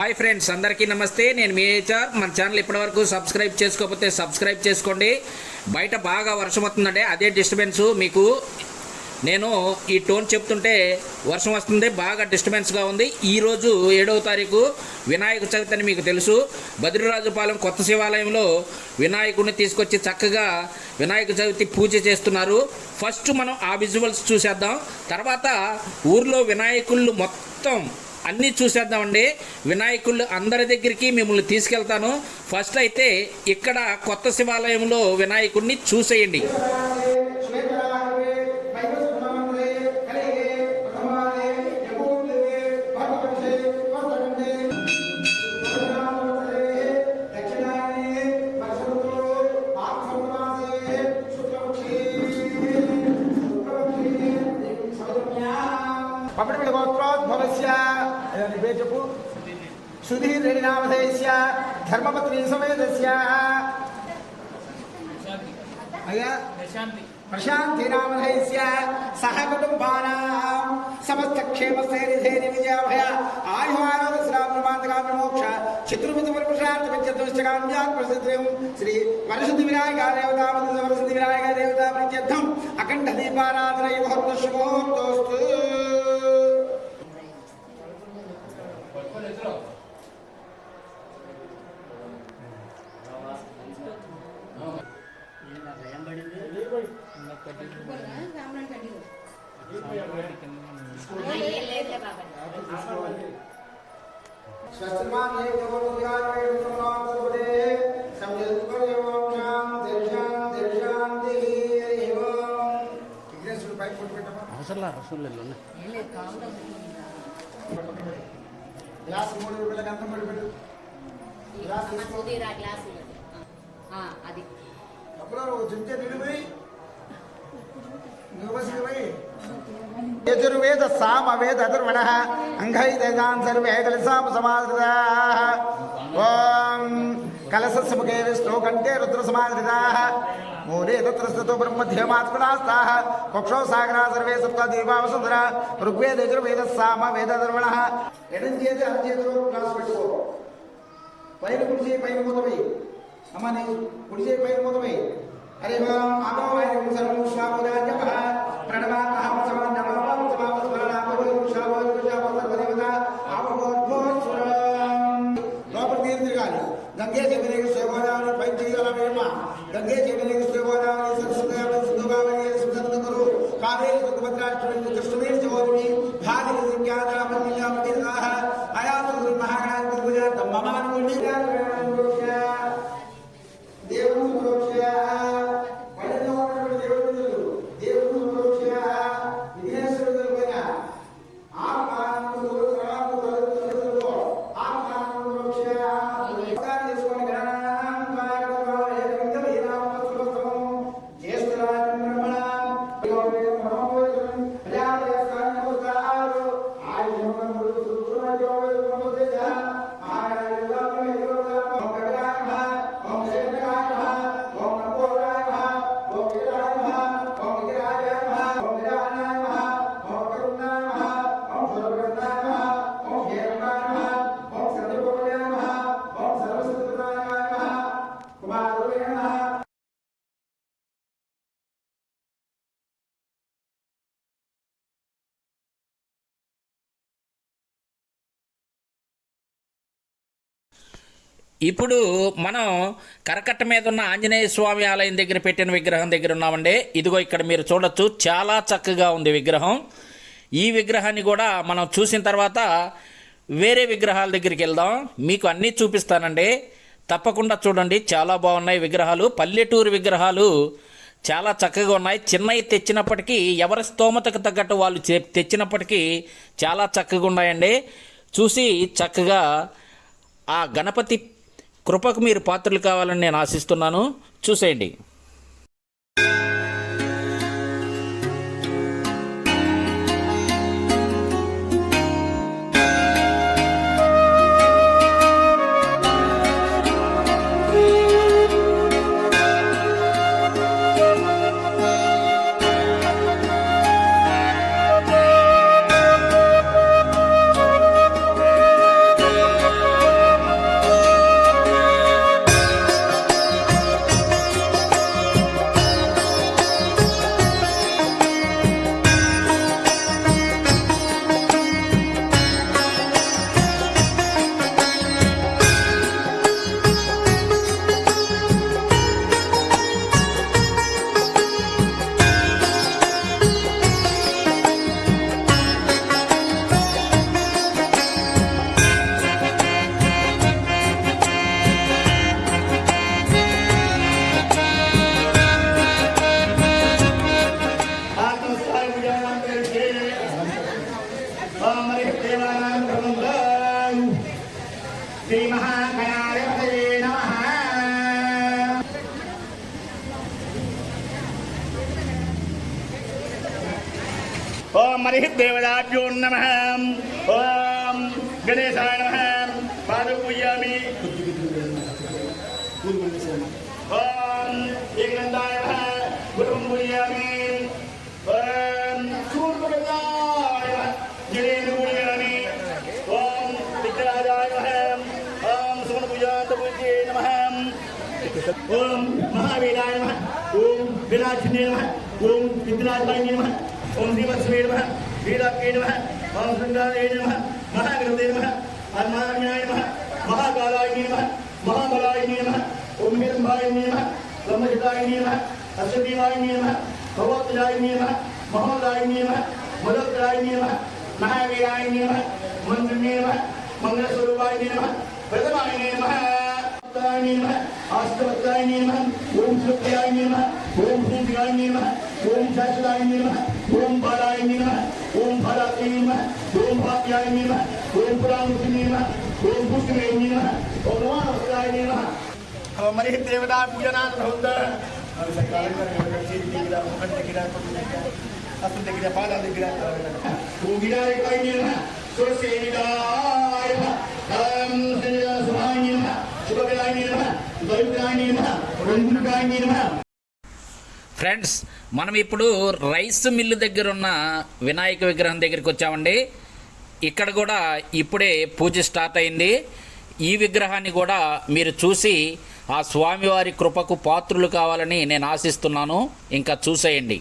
Hi friends అందరికీ నమస్తే. నేను మీ హెచ్ఆర్. మన ఛానల్ ఇప్పటివరకు సబ్స్క్రైబ్ చేసుకోకపోతే సబ్స్క్రైబ్ చేసుకోండి. బయట బాగా వర్షం వస్తుందంటే అదే డిస్టర్బెన్స్ మీకు. నేను ఈ టోన్ చెప్తుంటే వర్షం వస్తుంది బాగా డిస్టర్బెన్స్గా ఉంది. ఈరోజు ఏడవ తారీఖు వినాయక చవితి అని మీకు తెలుసు. బద్రిరాజుపాలెం కొత్త శివాలయంలో వినాయకుడిని తీసుకొచ్చి చక్కగా వినాయక చవితి పూజ చేస్తున్నారు. ఫస్ట్ మనం ఆ విజువల్స్ చూసేద్దాం. తర్వాత ఊర్లో వినాయకుళ్ళు మొత్తం అన్నీ చూసేద్దామండి. వినాయకుళ్ళు అందరి దగ్గరికి మిమ్మల్ని తీసుకెళ్తాను. ఫస్ట్ అయితే ఇక్కడ కొత్త శివాలయంలో వినాయకుడిని చూసేయండి. పప్పటిమిడి గోత్రోద్భవస్య నీ పేరు చెప్పు సుధీర్ రెడ్డి నామధేయస్య ధర్మపత్ని సమేతస్య అయ్యా ప్రశాంతి నామధేయస్య సహ కుటుంబానాం సమస్త క్షేమ స్థైర్య ధైర్య విజయాభయ ఆయువారోగ శ్రావణ మోక్ష చతుర్ముఖ పురుషార్థ పంచదృష్టకామ్యాత్ ప్రసిద్ధిం శ్రీ వరసిద్ధి వినాయక దేవతా వరసిద్ధి వినాయక దేవతా ప్రత్యర్థం అఖండ దీపారాధన ముహూర్త శుభముహూర్తోస్తు స్వస్తిమాన్ అవసరం రసంలో గ్లాస్ మూడు రూపాయలకి అంతం పడిపెట్టు గ్లాస్ తీసుకో సుధీరా గ్లాసులు ఆ, అది అప్పుడు చుంచే నిడిపోయి నువ్వు యజుర్వేద సామవేద అధర్వణ అంగై దేదాన్ సర్వే కలసామ సమాధృతా ఓం కలసస్య ముఖే విష్ణు కంఠే రుద్ర సమాధృతా మూలే తత్ర స్థితో బ్రహ్మధ్యమాత్మనాస్తాః కుక్షౌ సాగరా సర్వే సప్త దీపావసుందర ఋగ్వేద యజుర్వేద సామ వేద అధర్వణ ఎడం చేతి అర చేతిలో గ్లాస్ పెట్టుకో పైన కుడి చేయి పైన మూతమై అమ్మ నీ కుడి చేయి పైన మూతమై హరి ఓం అమో వైరం సర్వం స్వాముదాజప ప్రణవాహం ya ఇప్పుడు మనం కరకట్ట మీద ఉన్న ఆంజనేయ స్వామి ఆలయం దగ్గర పెట్టిన విగ్రహం దగ్గర ఉన్నామండి. ఇదిగో ఇక్కడ మీరు చూడొచ్చు చాలా చక్కగా ఉంది విగ్రహం. ఈ విగ్రహాన్ని కూడా మనం చూసిన తర్వాత వేరే విగ్రహాల దగ్గరికి వెళ్దాం. మీకు అన్నీ చూపిస్తానండి. తప్పకుండా చూడండి చాలా బాగున్నాయి విగ్రహాలు. పల్లెటూరు విగ్రహాలు చాలా చక్కగా ఉన్నాయి. చిన్నవి తెచ్చినప్పటికీ ఎవరి స్తోమతకు తగ్గట్టు వాళ్ళు చే- తెచ్చినప్పటికీ చాలా చక్కగా ఉన్నాయండి. చూసి చక్కగా ఆ గణపతి కృపకు మీరు పాత్రలు కావాలని నేను ఆశిస్తున్నాను. చూసేయండి. శ్రీమహాగణాధిపతయే నమః. ఓం హరి దేవదాభ్యో నమ. ఓం గణేశాయ నమ. పాదం పూజయామి ఓం ఏకదంతాయ నమ గురుం పూజయామి ఓం సూర్యప్రదాయ నమ జలేన పూజయామి ఓం విగ్రహాయ నమ ఓం సుమన పూజాత పూజే నమ ఓం మహావీరాయ నమ ఓం విరాజనే నమ ఓం విద్రాజాయ నమ ఓం శ్రీవత్సవే నమ వీరాకే నమ ఓం శృంగారే నమ మహాగ్రంథే నమ హనుమాన్యాయ నమ మహాకాలాయ నమ మహాబలాయ నమ ఓం హిరంభాయ నమ బ్రహ్మజితాయ నమ అశ్వదీవాయ నమ భగవత్జాయ నమ మహోదాయ నమ మదోత్తరాయ నమ. మహావీరాయ నమ మంత్రిణే నమ మంగళస్వరూపాయ నమ ప్రథమాయ నమ భక్తాయ నమః ఆస్తవక్తాయ నమః ఓం సత్యాయ నమః ఓం భూమిగాయ నమః ఓం శాశ్వతాయ నమః ఓం బాలాయ నమః ఓం భారాయ నమః ఓం భాగ్యాయ నమః ఓం పురాణుతి నమః ఓం పుష్టిమే నమః ఓం నమః నమః ఓం మరి దేవతా పూజనాథ భౌత అసలు దగ్గర పాదాల దగ్గర ఓం వినాయకాయ నమః సురసేవిదాయ నమః ఓం సుభాయ నమః శుభకరాయ నమః దైవకాయ నమః రంగుకాయ నమః ఫ్రెండ్స్ మనం ఇప్పుడు రైస్ మిల్లు దగ్గర ఉన్న వినాయక విగ్రహం దగ్గరికి వచ్చామండి. ఇక్కడ కూడా ఇప్పుడే పూజ స్టార్ట్ అయింది. ఈ విగ్రహాన్ని కూడా మీరు చూసి ఆ స్వామివారి కృపకు పాత్రులు కావాలని నేను ఆశిస్తున్నాను. ఇంకా చూసేయండి.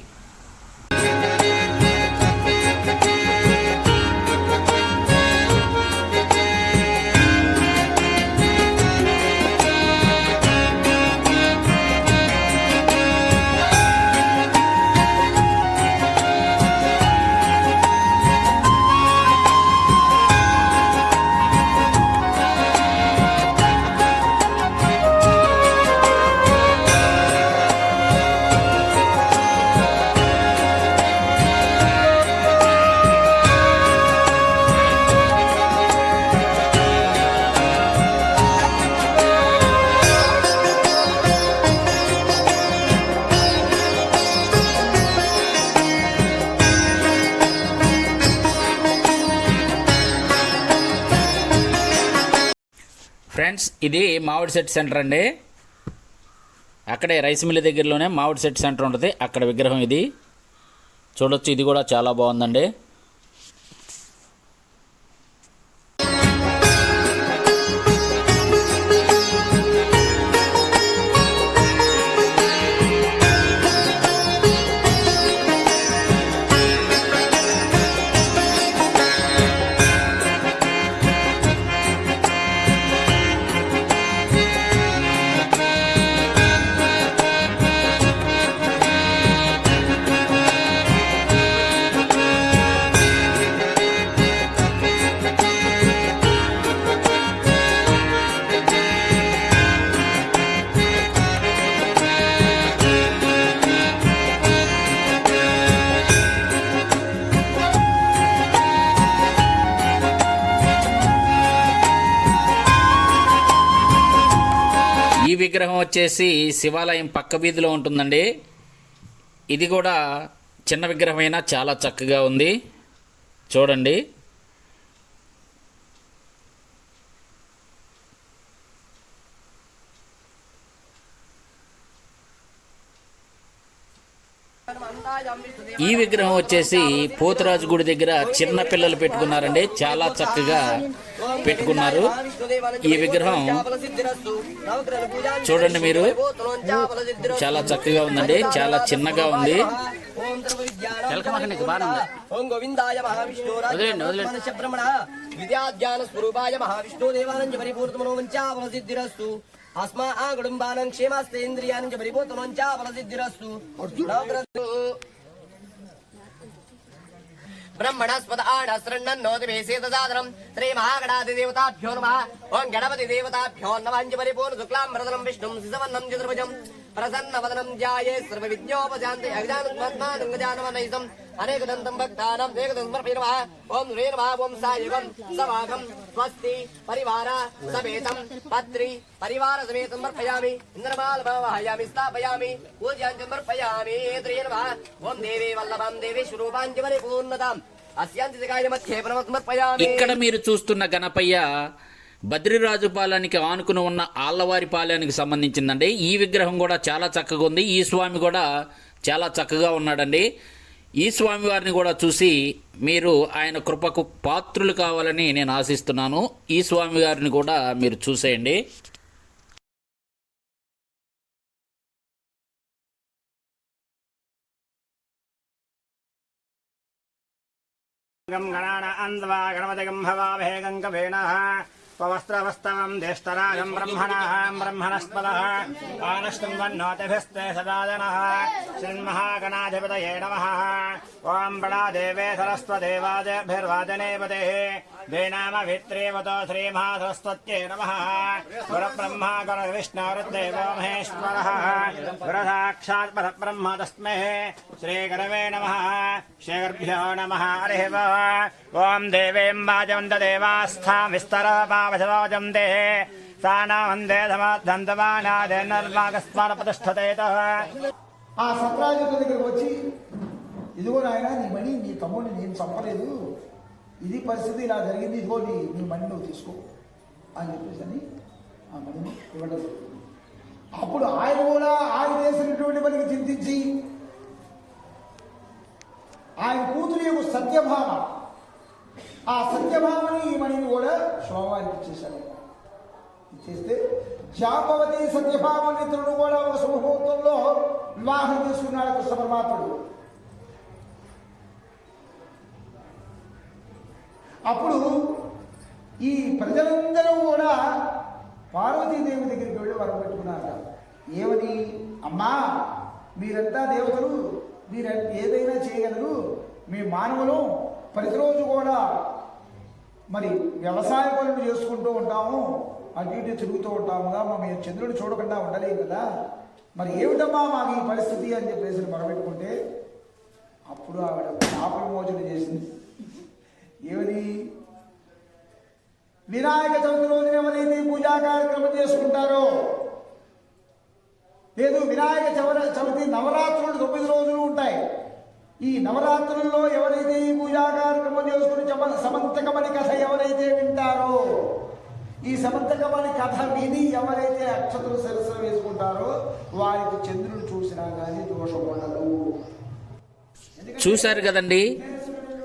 ఫ్రెండ్స్ ఇది మామిడి సెట్ సెంటర్ అండి. అక్కడే రైస్ మిల్ దగ్గరలోనే మామిడి సెట్ సెంటర్ ఉంటుంది. అక్కడ విగ్రహం ఇది. చూడొచ్చు ఇది కూడా చాలా బాగుందండి. విగ్రహం వచ్చేసి శివాలయం పక్క వీధిలో ఉంటుందండి. ఇది కూడా చిన్న విగ్రహమైనా చాలా చక్కగా ఉంది. చూడండి. ఈ విగ్రహం వచ్చేసి పోతురాజు గుడి దగ్గర చిన్న పిల్లలు పెట్టుకున్నారండి. చాలా చక్కగా పెట్టుకున్నారు. ఈ విగ్రహం చూడండి మీరు. చాలా చక్కగా ఉందండి. చాలా చిన్నగా ఉంది. ఓం గోవిందాయ వదిలేండి, వదిలేండి. బ్రహ్మణ విద్యాజ్ఞాన స్వరూపాయ మహావిష్ణు వంచావల సిద్ధిరస్తు అస్మా ఆ కుటుంబానం బ్రహ్మణస్పద ఆడశ్రన్నోతి వేసేదాదనం శ్రీ మహాగణాది దేవతాభ్యో నమ ఓం గణపతి దేవతాభ్యో నమ పరిపూర్ణ శుక్లాం వరదనం విష్ణుం శిశవన్నం చతుర్భుజం ప్రసన్నవదనం ధ్యాయే సర్వవిద్యోపశాంతి అగజానుత్మాత్మానం గజానవనైసం అనేకదంతం భక్తానం ఏకదం సమర్పయ నమః ఓం రే నమ ఓం సాయుగం సమాగం స్వస్తి పరివార సమేతం పత్రి పరివార సమేతం సమర్పయామి ఇంద్రమాల భావయామి స్థాపయామి పూజ్యాం సమర్పయామి శ్రీ నమః ఓం దేవే వల్లభం దేవి స్వరూపాంజమని పూర్ణతాం ఇక్కడ మీరు చూస్తున్న గణపయ్య బద్రిరాజు పాలనికి ఆనుకుని ఉన్న ఆళ్ళవారి పాలనికి సంబంధించిందండి. ఈ విగ్రహం కూడా చాలా చక్కగా ఉంది. ఈ స్వామి కూడా చాలా చక్కగా ఉన్నాడండి. ఈ స్వామివారిని కూడా చూసి మీరు ఆయన కృపకు పాత్రులు కావాలని నేను ఆశిస్తున్నాను. ఈ స్వామివారిని కూడా మీరు చూసేయండి. గం గణాన అంద్వా గణపతిగం హవాభేగం కవేనః పవస్త్రవస్తవం జ్యేష్ఠరాజం బ్రహ్మణः బ్రహ్మణస్పదः ఆనష్టం వన్నోతిభిస్తే సదాజనः శ్రీన్మహాగణాధిపతయే నమः ఓం బడా దేవే సరస్వదేవాదేభిర్వాదనేపదే దేనామవిత్రేవతో శ్రీమహాసరస్వత్యై నమः గురబ్రహ్మ గురవిష్ణురుద్దేవో మహేశ్వరः గురసాక్షాత్ పరబ్రహ్మ తస్मै శ్రీగురవే నమः శ్రీగురుభ్యో నమः హరిः ఓం దేవీం వాజవంత దేవాస్థాం విస్తరపావశవాజం దే సానామందే ధమాదంతవానాదేర్వాగస్మాన ప్రతిష్టతేత ఆ సత్రాజిత దగ్గరకు వచ్చి ఇదిగో నాయన నీ మణి నీ తమ్ముడిని నేను చంపలేదు. ఇది పరిస్థితి ఇలా జరిగింది ఇదిగో నీ నీ మణి నువ్వు తీసుకో అని చెప్పేసి అని ఆ మణిని ఇవ్వడం అప్పుడు ఆయన కూడా ఆయన చేసినటువంటి పనికి చింతించి ఆయన కూతురు యొక్క సత్యభామ ఆ సత్యభామని ఈ మణిని కూడా స్వామివారికి ఇచ్చేశాడు ఇచ్చేస్తే జాపవతి సత్యభామ మిత్రుడు కూడా ఒక శుభముహూర్తంలో వివాహం చేసుకున్నాడు కృష్ణ పరమాత్ముడు. అప్పుడు ఈ ప్రజలందరూ కూడా పార్వతీదేవి దగ్గరికి వెళ్ళి వరం పెట్టుకున్నారు. ఏమని అమ్మా మీరంతా దేవతలు మీరు ఏదైనా చేయగలరు. మీ మానవులు ప్రతిరోజు కూడా మరి వ్యవసాయ పనులు చేసుకుంటూ ఉంటాము. అటు ఇటు తిరుగుతూ ఉంటాముగా మా మేము చంద్రుడు చూడకుండా ఉండలేము కదా. మరి ఏమిటమ్మా మాకు ఈ పరిస్థితి అని చెప్పేసి మొరబెట్టుకుంటే అప్పుడు ఆవిడ పాప విమోచన చేసింది. ఏమని? వినాయక చవితి రోజున ఎవరైతే పూజా కార్యక్రమం చేసుకుంటారో లేదు వినాయక చవర చవితి నవరాత్రులు తొమ్మిది రోజులు ఉంటాయి. ఈ నవరాత్రుల్లో ఎవరైతే ఈ పూజా కార్యక్రమం చేసుకుని చమ- సమంతకమణి కథ ఎవరైతే వింటారో ఈ సమంతకమణి కథ విని ఎవరైతే అక్షతలు సరస వేసుకుంటారో వారికి చంద్రుడు చూసినా కానీ దోషం ఉండదు చూశారు కదండి?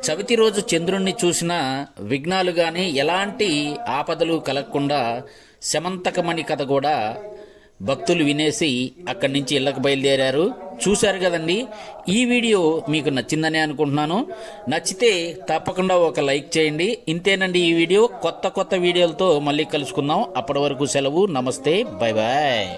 చవితి రోజు చంద్రుణ్ణి చూసిన విఘ్నాలు కానీ ఎలాంటి ఆపదలు కలగకుండా శమంతకమణి కథ కూడా భక్తులు వినేసి అక్కడి నుంచి ఇళ్ళకు బయలుదేరారు. చూశారు కదండి? ఈ వీడియో మీకు నచ్చిందని అనుకుంటున్నాను. నచ్చితే తప్పకుండా ఒక లైక్ చేయండి. ఇంతేనండి ఈ వీడియో. కొత్త కొత్త వీడియోలతో మళ్ళీ కలుసుకుందాం. అప్పటి వరకు సెలవు. నమస్తే. Bye bye